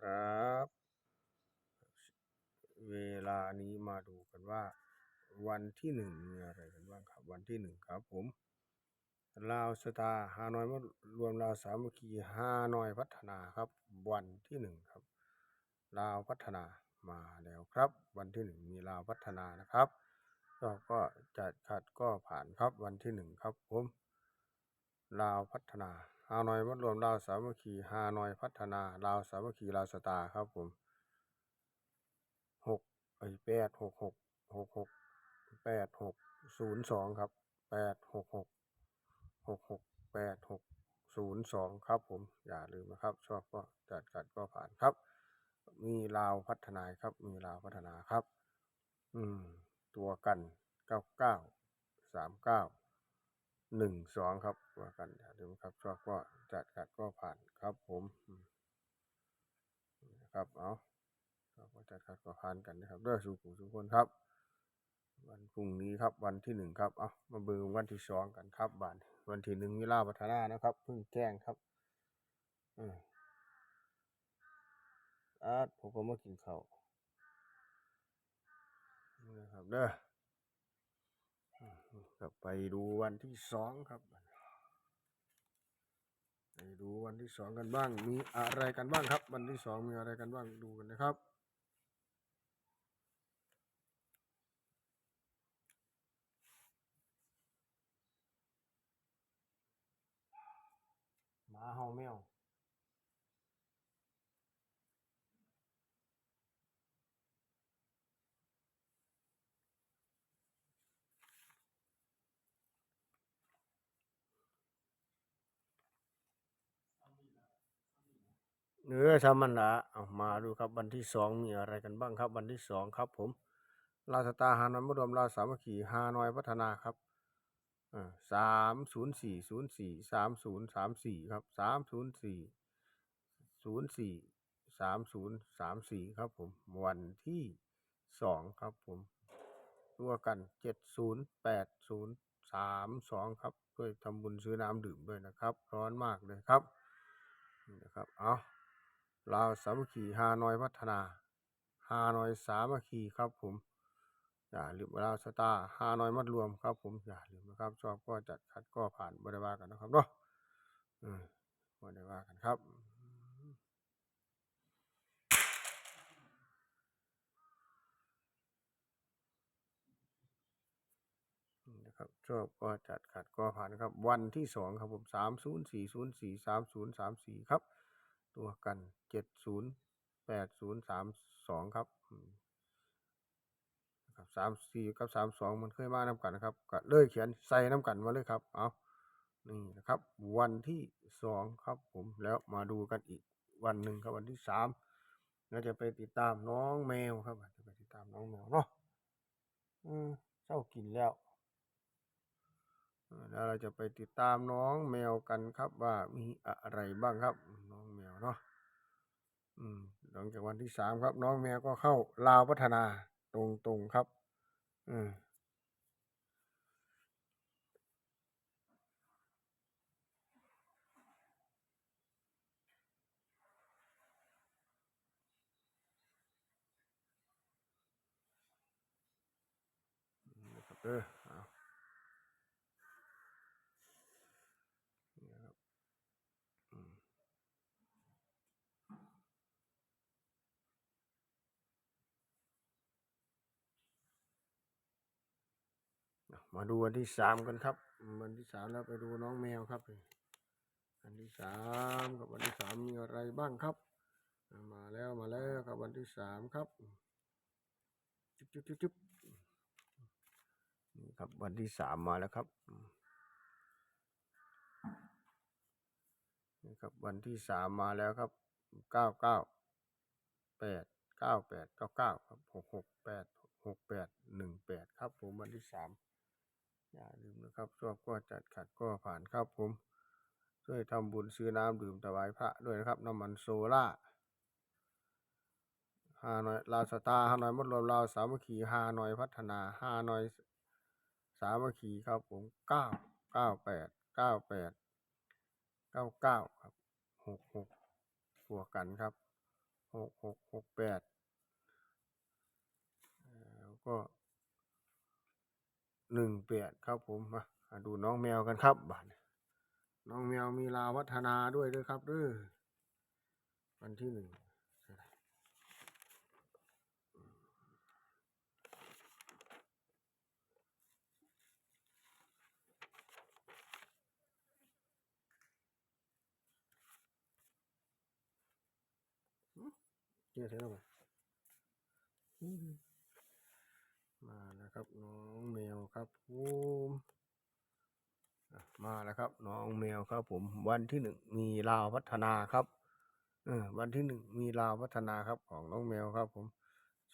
ครับ เวลานี้มาดูกันว่า วันที่หนึ่งมีอะไรกันบ้างครับ วันที่หนึ่งครับผมลาวสตาฮานอยมารวมลาวสามัคคีฮานอยพัฒนาครับ วันที่หนึ่งครับลาวพัฒนามาแล้วครับ วันที่หนึ่งมีลาวพัฒนานะครับก็ก็จัดขัดก็ผ่านครับวันที่หนึ่งครับผมลาวพัฒนา ฮานอยมารวมลาวสามัคคีฮานอยพัฒนาลาวสามัคคีลาวสตาครับผมหกไอแปดหกหกหกหกแปดหกศูนย์สองครับแปดหกหกหกหกแปดหกศูนย์สองครับผมอย่าลืมนะครับ ชอบก็จัดกัดก็ผ่านครับ มีลาวพัฒนาครับ มีลาวพัฒนาครับ อืม ตัวกันเก้าเก้าสามเก้า หนึ่งสองครับตัวกันอย่าลืมครับชอบก็จัดกัดก็ผ่านครับผมนะครับเอาชอบก็จัดกัดก็ผ่านกันนะครับเด้อสู่ผู้ทุกคนครับ วันพรุ่งนี้ครับวันที่หนึ่งครับเอามาเบิ่งวันที่สองกันครับบานวันที่หนึ่งมีลาพัฒนานะครับเพิ่งแจ้งครับอืมอาผมก็มากินข้าวนะครับเด้อ ครับไปดูวันที่สองครับไปดูวันที่สองกันบ้าง มีอะไรกันบ้างครับ วันที่สองมีอะไรกันบ้างดูกันนะครับหมาเห่าแมว เนื้อทำมันละเอามาดูครับวันที่สองมีอะไรกันบ้างครับ วันที่สองครับ ผมลาสตาฮานอยมรมลาสามัคคีฮานอยพัฒนาครับสามศูนย์สี่ศูนย์สี่สามศูนย์สามสี่ครับสามศูนย์สี่ศูนย์สี่สามศูนย์สามสี่ครับผม วันที่สองครับผมตัวกันเจ็ดศูนย์แปดศูนย์สามสองครับด้วยทำบุญซื้อน้ำดื่มด้วยนะครับ ร้อนมากเลยครับนะครับ เอา ลาวสามัคคีฮานอยพัฒนาฮานอยสามัคคีครับผมอย่าลืมลาวสตาร์ฮานอยมัดรวมครับผมอย่าลืมนะครับชอบก็จัดคัดก็ผ่านบริวากันนะครับเนาะอืมบริวากันครับนะครับชอบก็จัดขัดก็ผ่านครับ วันที่สองครับผมสามศูนย์สี่ศูนย์สี่สามศูนย์สามสี่ครับ ตัวกันเจ็ดศูนย์แปดศูนย์สามสองครับครับสามสี่กับสามสองมันเคยมาน้ากันนะครับก็เลยเขียนใส่น้ากันมาเลยครับเอานี่นะครับ วันที่สองครับผมแล้วมาดูกันอีกวันหนึ่งครับวันที่สามเราจะไปติดตามน้องแมวครับจะไปติดตามน้องแมวเนาะอืมเศร้ากินแล้วเออแล้วเราจะไปติดตามน้องแมวกันครับว่ามีอะไรบ้างครับ เนาะอืม หลังจากวันที่สามครับ น้องแมวก็เข้าลาวพัฒนาตรงตรงๆครับ อืมนี่นะครับเออเอานี่นะครับอืมเอา มาดูวันที่สามกันครับวันที่สามแล้วไปดูน้องแมวครับวันที่สามกับวันที่สามมีอะไรบ้างครับ มาแล้วมาแล้วครับวันที่สามครับจุ๊บจุ๊บจุ๊บจุ๊บนี่ครับวันที่สามมาแล้วครับนี่ครับวันที่สามมาแล้วครับเก้าเก้าแปดเก้าแปดเก้าเก้าครับหกหกแปดหกแปดหนึ่งแปดครับผมวันที่สาม อย่าลืมนะครับชอบก็จัดขัดก็ผ่านครับผมช่วยทำบุญซื้อน้ำดื่มถวายพระด้วยนะครับ น้ำมันโซล่าฮานอยลาวสตาฮานอยมดรวมลาวสามัคคีฮานอยพัฒนาฮานอยสามัคคีครับผมเก้าเก้าแปดเก้าแปดเก้าเก้าครับหกหกบวกกันครับหกหกหกแปดแล้วก็ หนึ่งแปดครับผมมาดูน้องแมวกันครับบัดนี้น้องแมวมีลาวัฒนาด้วยด้วยครับด้อวันที่หนึ่งเจอเท่าไหร่ ครับ น้องแมวครับผมมาแล้วครับ น้องแมวครับผม วันที่หนึ่งมีลาวพัฒนาครับเออวันที่หนึ่งมีลาวพัฒนาครับของน้องแมวครับ ผม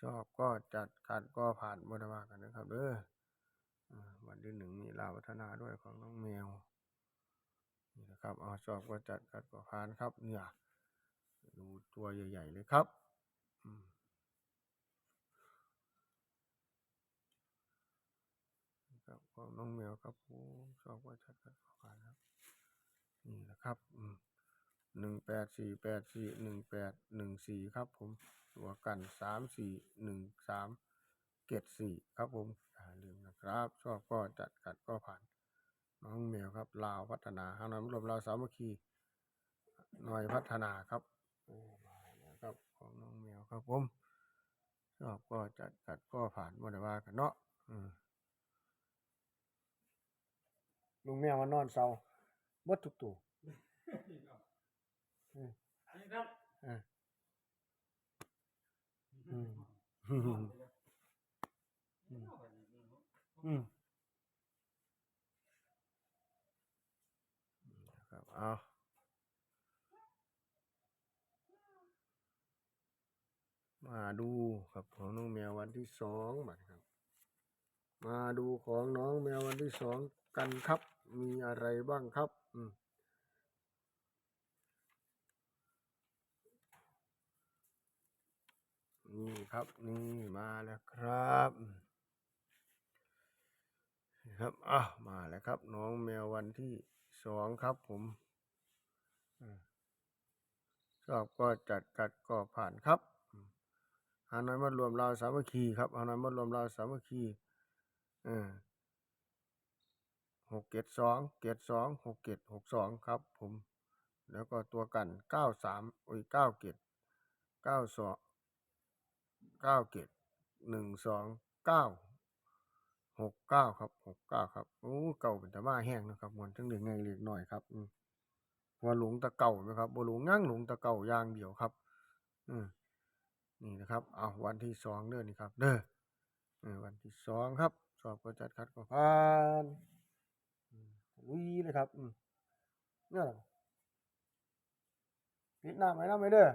ชอบก็จัดขัดก็ผ่านบไดว่ากันนะครับเด้อวันที่หนึ่งมีลาวพัฒนาด้วยของน้องแมวนี่นะครับเอาชอบก็จัดขัดก็ผ่านครับ เนี่ยดูตัวใหญ่ ๆ เลยครับ อืมครับ ของน้องแมวครับผมชอบว่าชัดกันขอครับนี่นะครับหนึ่งแปดสี่แปดสี่หนึ่งแปดหนึ่งสี่ครับผมตัวกันสามสี่หนึ่งสามเกตสี่ครับผมอย่าลืมนะครับ ชอบก็จัดกัดก็ผ่าน น้องแมวครับลาวพัฒนาฮานอยมุลมลาวสามัคคีหน่อยพัฒนาครับโอ้มาแล้วครับของน้องแมวครับผมชอบก็จัดกัดก็ผ่านบ่ได้ว่ากันเนาะอืม ลุงแมวมานอนเศร้าบดทุกตัวอืมอันนี้ครับอ่าอืมอืมอืมครับเอามาดูครับของน้องแมววันที่สองบัดครับ มาดูของน้องแมววันที่สองกันครับ มีอะไรบ้างครับ อืมนี่ครับนี่มาแล้วครับครับอะมาแล้วครับ น้องแมววันที่สองครับผมอชอบก็จัดกัดก็ผ่านครับอืมหาน้อยมารวมเราสามัคคีครับหาน้อยมารวมเราสามัคคีอ่า หกเจ็ดสองเจ็ดสองหกเจ็ดหกสองครับผมแล้วก็ตัวกันเก้าสามโอ้ยเก้าเจ็ดเก้าสองเก้าเจ็ดหนึ่งสองเก้าหกเก้าครับหกเก้าครับโอ้เก่าเป็นตะมาแห้งนะครับมันทั้งเล็กไงเล็กหน่อยครับอืมว่าหลงตะเก่านะครับบ่หลงงั้งหลงตะเก่าอย่างเดียวครับ อืมนี่นะครับเอาวันที่สองเด้อนี่ครับ เด้อวันที่สองครับ สอบก็จัดคัดก็ผ่าน ครับอืมเนี่ยเหรอปิดหน้าไหมน้ำไม่เด้อ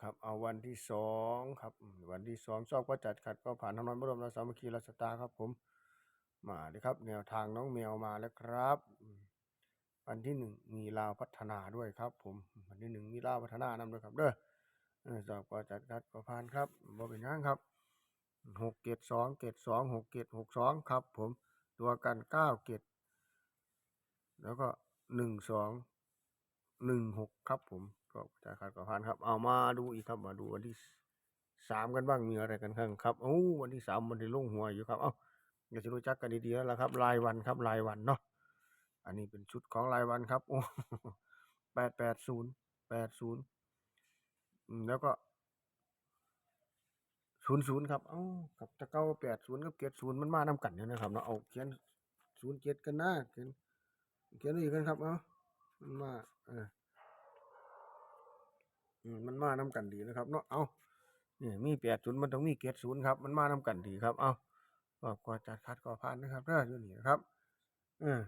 ครับเอาวันที่สองครับ วันที่สองชอบก็จัดขัดก็ผ่านทางนอนบรมราสามัคคีราชตาครับผมมาเลยครับ แนวทางน้องแมวมาแล้วครับ วันที่หนึ่งมีลาวพัฒนาด้วยครับ ผมวันที่หนึ่งมีลาวพัฒนานำด้วยครับเด้อสอบก็จัดคัดก็ผ่านครับบ่เป็นหยังครับหกเกตสองเกตสองหกเกตหกสองครับ ผมตัวกันเก้าเกตแล้วก็หนึ่งสองหนึ่งหกครับผมก็จัดคัดก็ผ่านครับ เอามาดูอีกครับมาดูวันที่สามกันบ้างมีอะไรกันบ้างครับโอ้วันที่สามวันที่ลงหัวอยู่ครับ เอ้าอยากจะรู้จักกันดีๆแล้วละครับ รายวันครับรายวันเนาะ อันนี้เป็นชุดของรายวันครับ โอ้แปดแปดศูนย์แปดศูนย์แล้วก็ศูนย์ศูนย์ครับ เอ้ากับตะเก้าแปดศูนย์กับเจ็ดศูนย์มันมานํกันเนี่ยนะครับเนาะเอาเขียนศูนย์เจ็ดกันนะเขียนเขียนอีกกันครับเนาะมันมาเอออืมมันมานํกันดีนะครับ เนาะ เอานี่มีแปดศูนย์มันต้องมีเจ็ดศูนย์ครับ มันมานํกันดีครับ เอาก็จัดคัดก็ผ่านนะครับเด้ออยู่นี่นะครับเออ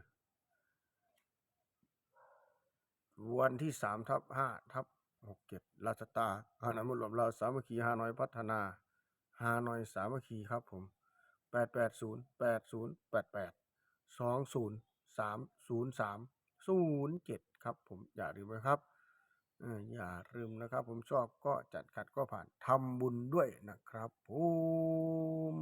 วันที่สามทับห้าทับหกเจ็ดราชตาฮานามุลรวมเราสามัคคีฮานอยพัฒนาฮานอยสามัคคีครับผมแปดแปดศูนย์แปดศูนย์แปดแปดสองศูนย์สามศูนย์สามศูนย์เจ็ดครับผมอย่าลืมนะครับอออย่าลืมนะครับ ผมชอบก็จัดขัดก็ผ่านทำบุญด้วยนะครับผม